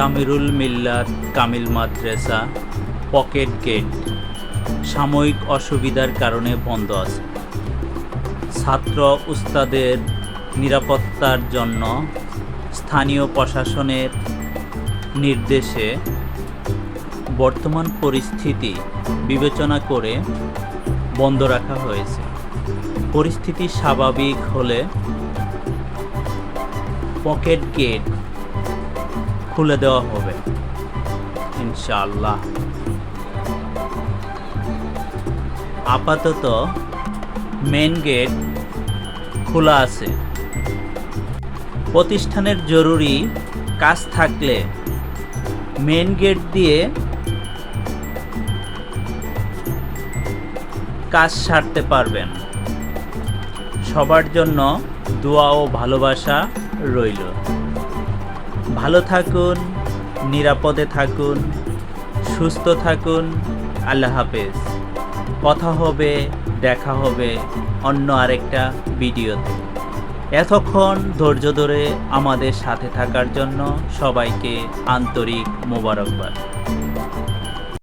তামিরুল মিল্লাত Kamil Madrasa, pocket gate. সাময়িক অসুবিধার কারণে বন্ধ আছে। ছাত্র উস্তাদের নিরাপত্তার জন্য স্থানীয় প্রশাসনের নির্দেশে বর্তমান পরিস্থিতি বিবেচনা করে বন্ধ রাখা হয়েছে। পরিস্থিতি স্বাভাবিক হলে পকেট গেট খুলে দেওয়া হবে। ইনশাআল্লাহ। আপাতত মেন গেট খোলা আছে। প্রতিষ্ঠানের জরুরি কাজ থাকলে মেন গেট দিয়ে কাজ সারতে পারবেন। সবার জন্য দোয়া ও ভালোবাসা রইল। ভালো থাকুন, নিরাপদে থাকুন, সুস্থ থাকুন, আল্লাহ হাফেজ। কথা হবে, দেখা হবে অন্য আরেকটা ভিডিওতে। এতক্ষণ ধৈর্য ধরে আমাদের সাথে থাকার জন্য সবাইকে আন্তরিক মোবারকবাদ।